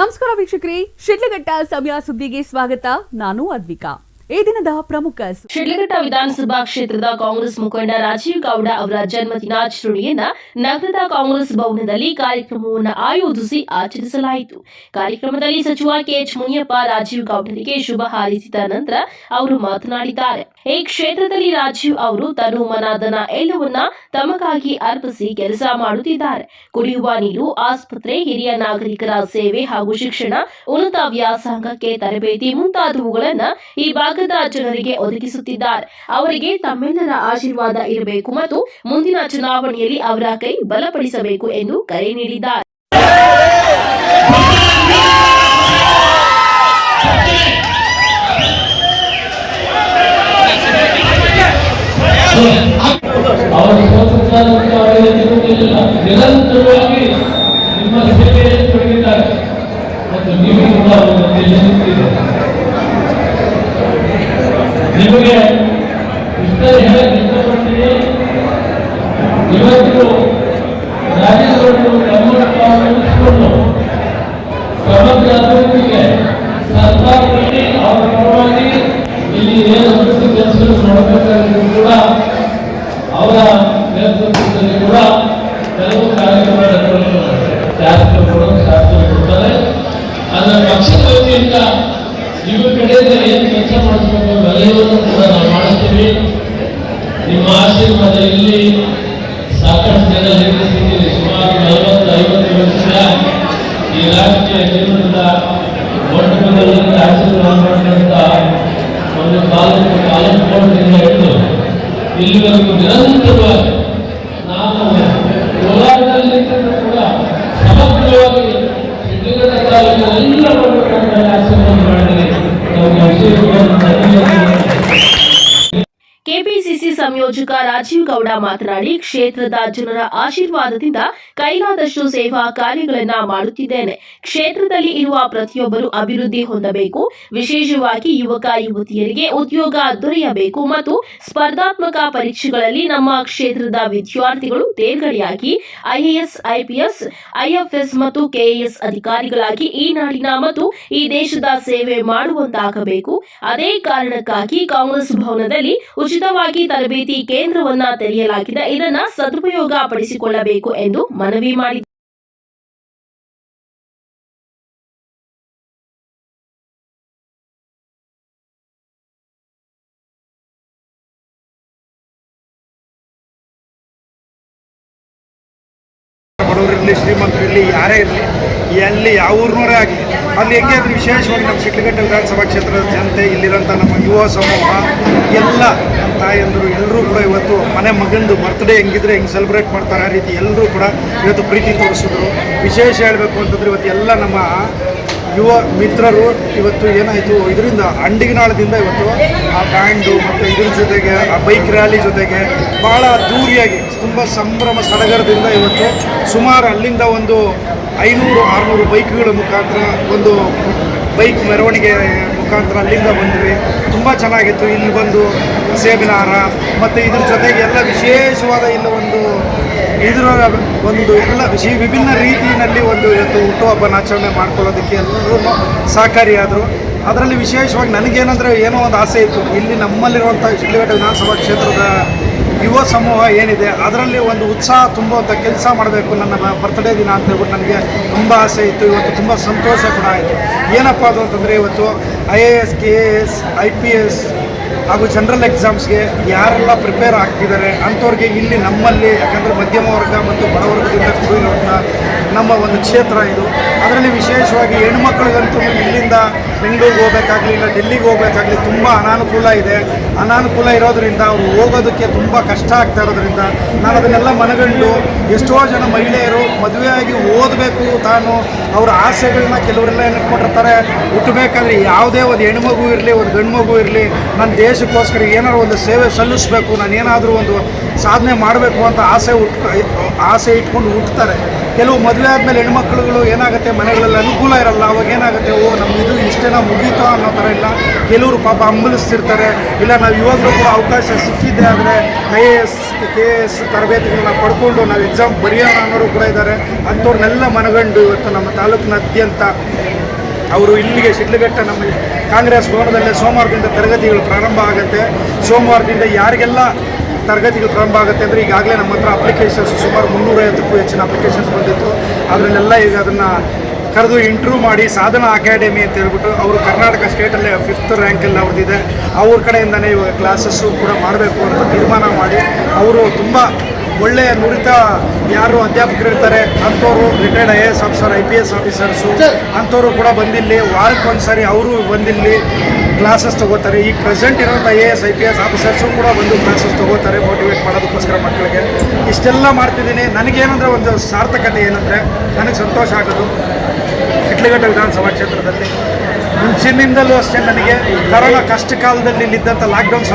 ನಮಸ್ಕಾರ ವೀಕ್ಷಕರೇ ಶಿಡ್ಲಘಟ್ಟ ಸಮಯ ಸುದ್ದಿಗೆ ಸ್ವಾಗತ. ನಾನು ಅದ್ವಿಕಾ. ಈ ದಿನದ ಪ್ರಮುಖ ಶಿಡ್ಲಘಟ್ಟ ವಿಧಾನಸಭಾ ಕ್ಷೇತ್ರದ ಕಾಂಗ್ರೆಸ್ ಮುಖಂಡ ರಾಜೀವ್ ಗೌಡ ಅವರ ಜನ್ಮ ದಿನಾಚರಣೆಯನ್ನ ನಗರದ ಕಾಂಗ್ರೆಸ್ ಭವನದಲ್ಲಿ ಕಾರ್ಯಕ್ರಮವನ್ನು ಆಯೋಜಿಸಿ ಆಚರಿಸಲಾಯಿತು. ಕಾರ್ಯಕ್ರಮದಲ್ಲಿ ಸಚಿವ ಕೆಎಚ್ ಮುನಿಯಪ್ಪ, ರಾಜೀವ್ ಗೌಡರಿಗೆ ಶುಭ ಹಾರೈಸಿದ ನಂತರ ಅವರು ಮಾತನಾಡಿದ್ದಾರೆ. ಈ ಕ್ಷೇತ್ರದಲ್ಲಿ ರಾಜೀವ್ ಅವರು ತನು ಮನಾದನ ಎಲ್ಲವನ್ನ ತಮಗಾಗಿ ಅರ್ಪಿಸಿ ಕೆಲಸ ಮಾಡುತ್ತಿದ್ದಾರೆ. ಕುಡಿಯುವ ನೀರು, ಆಸ್ಪತ್ರೆ, ಹಿರಿಯ ನಾಗರಿಕರ ಸೇವೆ ಹಾಗೂ ಶಿಕ್ಷಣ, ಉನ್ನತ ವ್ಯಾಸಂಗಕ್ಕೆ ತರಬೇತಿ ಮುಂತಾದವುಗಳನ್ನು ಈ ಭಾಗದ ಜನರಿಗೆ ಒದಗಿಸುತ್ತಿದ್ದಾರೆ. ಅವರಿಗೆ ತಮ್ಮೆಲ್ಲರ ಆಶೀರ್ವಾದ ಇರಬೇಕು ಮತ್ತು ಮುಂದಿನ ಚುನಾವಣೆಯಲ್ಲಿ ಅವರ ಕೈ ಬಲಪಡಿಸಬೇಕು ಎಂದು ಕರೆ ನೀಡಿದ್ದಾರೆ ಅವರ ಸ್ವಾತಂತ್ರ್ಯ ಅವರಿಗೆ ಸಿಗುವುದಿಲ್ಲ ನಿರಂತರವಾಗಿ ನಿಮ್ಮ ಸೇವೆಯಲ್ಲಿ ತೊಡಗಿದ್ದಾರೆ ಮತ್ತು ನೀವು ಕೂಡ ಅವರನ್ನು ತ್ಯಜಿಸುತ್ತೀರಿ ನಿಮಗೆ ಇಷ್ಟ ಹೇಳಕ್ಕೆ ಇಷ್ಟಪಡ್ತೀನಿ ಇವತ್ತು ರಾಜ್ಯಗಳು ತಮ್ಮನ್ನು ತಾವು ಉಳಿಸಿಕೊಂಡು ಸಮಗ್ರ ಅಭಿವೃದ್ಧಿಗೆ ಸರ್ಕಾರದಲ್ಲಿ ಅವರ ಪರವಾಗಿ ಇಲ್ಲಿ ಏನು ಅಭಿವೃದ್ಧಿ ಕೆಲಸಗಳು ಮಾಡಬೇಕಾಗಿದ್ರು ಕೂಡ ಅವರ ನೇತೃತ್ವದಲ್ಲಿ ಕೂಡ ಕೆಲವು ಕಾರ್ಯಕ್ರಮಗಳನ್ನು ಶಾಸಕರು ಶಾಸಕರು ಕೊಡ್ತಾರೆ ಅದರ ಪಕ್ಷದ ವತಿಯಿಂದ ಇವ್ರ ಕಡೆಯಿಂದ ಏನು ಕೆಲಸ ಮಾಡಿಸ್ಬೇಕು ಅವೆಲ್ಲವನ್ನೂ ಕೂಡ ನಾವು ಮಾಡುತ್ತೀವಿ ನಿಮ್ಮ ಆಶೀರ್ವಾದ ಇಲ್ಲಿ ಸಾಕಷ್ಟು ಜನ ನಿರ್ಮಿಸಿದ್ದೀರಿ ಸುಮಾರು ನಲವತ್ತು ಐವತ್ತು ವರ್ಷ ಈ ರಾಜಕೀಯ ಜೀವನದ ಮೊಟ್ಟಮೊದಲಿಂದ ಆಶೀರ್ವಾದ ಮಾಡಿದಂಥ ತಾಲೂಕು ಬೋರ್ಡ್ನಿಂದ ಹಿಡಿದು ಇಲ್ಲಿವರೆಗೂ ನಿರಂತರವಾಗಿ ಸಂಯೋಜಕ ರಾಜೀವ್ ಗೌಡ ಮಾತನಾಡಿ, ಕ್ಷೇತ್ರದ ಜನರ ಆಶೀರ್ವಾದದಿಂದ ಕೈಲಾದಷ್ಟು ಸೇವಾ ಕಾರ್ಯಗಳನ್ನ ಮಾಡುತ್ತಿದ್ದೇನೆ. ಕ್ಷೇತ್ರದಲ್ಲಿ ಇರುವ ಪ್ರತಿಯೊಬ್ಬರು ಅಭಿವೃದ್ಧಿ ಹೊಂದಬೇಕು. ವಿಶೇಷವಾಗಿ ಯುವಕ, ಯುವತಿಯರಿಗೆ ಉದ್ಯೋಗ ದೊರೆಯಬೇಕು ಮತ್ತು ಸ್ಪರ್ಧಾತ್ಮಕ ಪರೀಕ್ಷೆಗಳಲ್ಲಿ ನಮ್ಮ ಕ್ಷೇತ್ರದ ವಿದ್ಯಾರ್ಥಿಗಳು ತೇರ್ಗಡೆಯಾಗಿ ಐಎಎಸ್ ಐಪಿಎಸ್ ಐಎಫ್ಎಸ್ ಮತ್ತು ಕೆಎಎಸ್ ಅಧಿಕಾರಿಗಳಾಗಿ ಈ ನಾಡಿನ ಮತ್ತು ಈ ದೇಶದ ಸೇವೆ ಮಾಡುವಂತಾಗಬೇಕು. ಅದೇ ಕಾರಣಕ್ಕಾಗಿ ಕಾಂಗ್ರೆಸ್ ಭವನದಲ್ಲಿ ಉಚಿತವಾಗಿ ತರಬೇತಿ ಕೇಂದ್ರವನ್ನ ತೆರೆಯಲಾಗಿದೆ ಇದನ್ನ ಸದುಪಯೋಗ ಪಡಿಸಿಕೊಳ್ಳಬೇಕು ಎಂದು ಮನವಿ ಬಡವರಿರಲಿ ಶ್ರೀಮಂತರಿರಲಿ ಯಾರೇ ಇರಲಿ, ಎಲ್ಲಿ ಯಾವ ಊರಿನವರೇ ಆಗಲಿ ಅಲ್ಲಿ ಹೆಂಗೆ ಅಂದ್ರೆ ವಿಶೇಷವಾಗಿ ನಮ್ಮ ಶಿಡ್ಲಘಟ್ಟ ವಿಧಾನಸಭಾ ಕ್ಷೇತ್ರದ ಜನತೆ ಇಲ್ಲಿರೋಂಥ ನಮ್ಮ ಯುವ ಸಮೂಹ, ಎಲ್ಲ ನಮ್ಮ ತಾಯಂದರು ಎಲ್ಲರೂ ಕೂಡ ಇವತ್ತು ಮನೆ ಮಗಂದು ಬರ್ತ್ಡೇ ಹೆಂಗಿದ್ರೆ ಹೆಂಗೆ ಸೆಲೆಬ್ರೇಟ್ ಮಾಡ್ತಾರೆ ಆ ರೀತಿ ಎಲ್ಲರೂ ಕೂಡ ಇವತ್ತು ಪ್ರೀತಿ ತೋರಿಸಿದ್ರು. ವಿಶೇಷ ಹೇಳಬೇಕು ಅಂತಂದ್ರೆ ಇವತ್ತು ಎಲ್ಲ ನಮ್ಮ ಯುವ ಮಿತ್ರರು ಇವತ್ತು ಏನಾಯಿತು, ಇದರಿಂದ ಅಂಡಿಗನಾಳದಿಂದ ಇವತ್ತು ಆ ಬ್ಯಾಂಡು ಮತ್ತು ಇದ್ರ ಜೊತೆಗೆ ಆ ಬೈಕ್ ರ್ಯಾಲಿ ಜೊತೆಗೆ ಭಾಳ ದೂರಿಯಾಗಿ ತುಂಬ ಸಂಭ್ರಮ ಸಡಗರದಿಂದ ಇವತ್ತು ಸುಮಾರು ಅಲ್ಲಿಂದ ಒಂದು ಐನೂರು, ಆರುನೂರು ಬೈಕ್ಗಳ ಮುಖಾಂತರ ಒಂದು ಬೈಕ್ ಮೆರವಣಿಗೆ ಮುಖಾಂತರ ಅಲ್ಲಿಂದ ಬಂದ್ವಿ. ತುಂಬ ಚೆನ್ನಾಗಿತ್ತು. ಇಲ್ಲಿ ಬಂದು ಸೇಬಿನ ಹಾರ ಮತ್ತು ಇದ್ರ ಜೊತೆಗೆ ಎಲ್ಲ ವಿಶೇಷವಾದ ಇಲ್ಲಿ ಒಂದು ಇದರ ಒಂದು ಎಲ್ಲ ವಿಶಿ, ವಿಭಿನ್ನ ರೀತಿಯಲ್ಲಿ ಒಂದು ಇವತ್ತು ಹುಟ್ಟುಹಬ್ಬನ ಆಚರಣೆ ಮಾಡ್ಕೊಳ್ಳೋದಕ್ಕೆ ಎಲ್ಲರೂ ಸಹಕಾರಿಯಾದರು. ಅದರಲ್ಲಿ ವಿಶೇಷವಾಗಿ ನನಗೇನಂದರೆ ಏನೋ ಒಂದು ಆಸೆ ಇತ್ತು. ಇಲ್ಲಿ ನಮ್ಮಲ್ಲಿರುವಂಥ ಶಿಡ್ಲಘಟ್ಟ ವಿಧಾನಸಭಾ ಕ್ಷೇತ್ರದ ಯುವ ಸಮೂಹ ಏನಿದೆ, ಅದರಲ್ಲಿ ಒಂದು ಉತ್ಸಾಹ ತುಂಬುವಂಥ ಕೆಲಸ ಮಾಡಬೇಕು ನನ್ನ ಬರ್ತ್ಡೇ ದಿನ ಅಂತ ಹೇಳ್ಬಿಟ್ಟು ನನಗೆ ತುಂಬ ಆಸೆ ಇತ್ತು, ಇವತ್ತು ತುಂಬ ಸಂತೋಷ ಕೂಡ ಆಯಿತು. ಏನಪ್ಪ ಅದು ಅಂತಂದರೆ ಇವತ್ತು I A S K A S I P S ಹಾಗೂ ಜನರಲ್ ಎಕ್ಸಾಮ್ಸ್ಗೆ ಯಾರೆಲ್ಲ ಪ್ರಿಪೇರ್ ಆಗ್ತಿದ್ದಾರೆ, ಅಂಥವ್ರಿಗೆ ಇಲ್ಲಿ ನಮ್ಮಲ್ಲಿ, ಯಾಕಂದರೆ ಮಧ್ಯಮ ವರ್ಗ ಮತ್ತು ಬಡವರ್ಗದಿಂದ ಕೂಡಿರುವಂಥ ನಮ್ಮ ಒಂದು ಕ್ಷೇತ್ರ ಇದು. ಅದರಲ್ಲಿ ವಿಶೇಷವಾಗಿ ಹೆಣ್ಮಕ್ಳಿಗಂತೂ ಇಲ್ಲಿಂದ ಬೆಂಗಳೂರಿಗೆ ಹೋಗಬೇಕಾಗಲಿ, ಇಲ್ಲ ಡೆಲ್ಲಿಗೆ ಹೋಗಬೇಕಾಗಲಿ ತುಂಬ ಅನಾನುಕೂಲ ಇದೆ. ಅನಾನುಕೂಲ ಇರೋದರಿಂದ ಅವರು ಹೋಗೋದಕ್ಕೆ ತುಂಬ ಕಷ್ಟ ಆಗ್ತಾ ಇರೋದ್ರಿಂದ ನಾನು ಅದನ್ನೆಲ್ಲ ಮನಗಂಡು ಎಷ್ಟೋ ಜನ ಮಹಿಳೆಯರು ಮದುವೆಯಾಗಿ ಓದಬೇಕು ತಾನು. ಅವರ ಆಸೆಗಳನ್ನ ಕೆಲವರೆಲ್ಲ ಏನಿಟ್ಕೊಂಡಿರ್ತಾರೆ ಹುಟ್ಟಬೇಕಾದ್ರೆ ಯಾವುದೇ ಒಂದು ಹೆಣ್ಮಗು ಇರಲಿ, ಒಂದು ಗಂಡು ಮಗು ಇರಲಿ, ನನ್ನ ದೇಶಕ್ಕೋಸ್ಕರ ಏನಾದ್ರು ಒಂದು ಸೇವೆ ಸಲ್ಲಿಸಬೇಕು ನಾನು ಏನಾದರೂ ಒಂದು ಸಾಧನೆ ಮಾಡಬೇಕು ಅಂತ ಆಸೆ ಹುಟ್ಕ, ಆಸೆ ಇಟ್ಕೊಂಡು ಹುಟ್ಟುತ್ತಾರೆ ಕೆಲವು ಮದುವೆ ಆದಮೇಲೆ ಹೆಣ್ಮಕ್ಳುಗಳು ಏನಾಗುತ್ತೆ? ಮನೆಗಳಲ್ಲಿ ಅನುಕೂಲ ಇರಲ್ಲ. ಅವಾಗ ಏನಾಗುತ್ತೆ? ಓ ನಮ್ಮ ಇದು ಇಷ್ಟೇನ ಮುಗೀತೋ ಅನ್ನೋ ಥರ ಇಲ್ಲ. ಕೆಲವರು ಪಾಪ ಹಂಬಲಿಸ್ತಿರ್ತಾರೆ. ಇಲ್ಲ, ನಾವು ಇವಾಗಲೂ ಕೂಡ ಅವಕಾಶ ಸಿಕ್ಕಿದ್ದೆ ಆದರೆ I A S K S ತರಬೇತಿಗಳನ್ನ ಪಡ್ಕೊಂಡು ನಾವು ಎಕ್ಸಾಮ್ ಬರೆಯೋಣ ಅನ್ನೋರು ಕೂಡ ಇದ್ದಾರೆ ಅಂಥವ್ರನ್ನೆಲ್ಲ ಮನಗಂಡು ಇವತ್ತು ನಮ್ಮ ತಾಲೂಕಿನಾದ್ಯಂತ ಅವರು ಇಲ್ಲಿಗೆ ಶಿಡ್ಲಘಟ್ಟ ನಮ್ಮ ಕಾಂಗ್ರೆಸ್ ಭವನದಲ್ಲೇ ಸೋಮವಾರದಿಂದ ತರಗತಿಗಳು ಪ್ರಾರಂಭ ಆಗುತ್ತೆ. ಸೋಮವಾರದಿಂದ ಯಾರಿಗೆಲ್ಲ ತರಗತಿಗಳು ಪ್ರಾರಂಭ ಆಗುತ್ತೆ ಅಂದರೆ ಈಗಾಗಲೇ ನಮ್ಮ ಹತ್ರ ಅಪ್ಲಿಕೇಶನ್ಸ್ ಸುಮಾರು ಮುನ್ನೂರೈವತ್ತಕ್ಕೂ ಹೆಚ್ಚಿನ ಅಪ್ಲಿಕೇಶನ್ಸ್ ಬಂದಿತ್ತು. ಅದರಲ್ಲೆಲ್ಲ ಈಗ ಅದನ್ನು ಕರೆದು ಇಂಟ್ರೂ ಮಾಡಿ ಸಾಧನಾ ಅಕಾಡೆಮಿ ಅಂತ ಹೇಳ್ಬಿಟ್ಟು ಅವರು ಕರ್ನಾಟಕ ಸ್ಟೇಟಲ್ಲೇ ಫಿಫ್ತ್ ರ್ಯಾಂಕಲ್ಲಿ ಅವ್ರದ್ದಿದೆ. ಅವ್ರ ಕಡೆಯಿಂದನೇ ಇವಾಗ ಕ್ಲಾಸಸ್ಸು ಕೂಡ ಮಾಡಬೇಕು ಅಂತ ತೀರ್ಮಾನ ಮಾಡಿ ಅವರು ತುಂಬ ಒಳ್ಳೆಯ ನುರಿತ ಯಾರು ಅಧ್ಯಾಪಕರು ಇರ್ತಾರೆ ಅಂಥವ್ರು retired I A S officer I P S officers ಅಂಥವ್ರು ಕೂಡ ಬಂದಿಲ್ಲಿ. ವಾರಕ್ಕೊಂದ್ಸರಿ ಅವರು ಬಂದಿಲ್ಲಿ. ಕ್ಲಾಸಸ್ ತಗೋತಾರೆ. ಈಗ ಪ್ರೆಸೆಂಟ್ ಇರೋಂಥ A S I P S officers ಕೂಡ ಬಂದು ಕ್ಲಾಸಸ್ ತಗೋತಾರೆ ಮೋಟಿವೇಟ್ ಮಾಡೋದಕ್ಕೋಸ್ಕರ ಮಕ್ಕಳಿಗೆ. ಇಷ್ಟೆಲ್ಲ ಮಾಡ್ತಿದ್ದೀನಿ. ನನಗೇನಂದ್ರೆ ಒಂದು ಸಾರ್ಥಕತೆ ಏನಂದರೆ, ನನಗೆ ಸಂತೋಷ ಆಗೋದು ಇಟ್ಲಿಗಟ್ಟ ವಿಧಾನಸಭಾ ಕ್ಷೇತ್ರದಲ್ಲಿ. ಮುಂಚಿನಿಂದಲೂ ಅಷ್ಟೇ ನನಗೆ. ಕರೋನಾ ಕಷ್ಟ ಕಾಲದಲ್ಲಿ ಇಲ್ಲಿದ್ದಂಥ ಲಾಕ್ಡೌನ್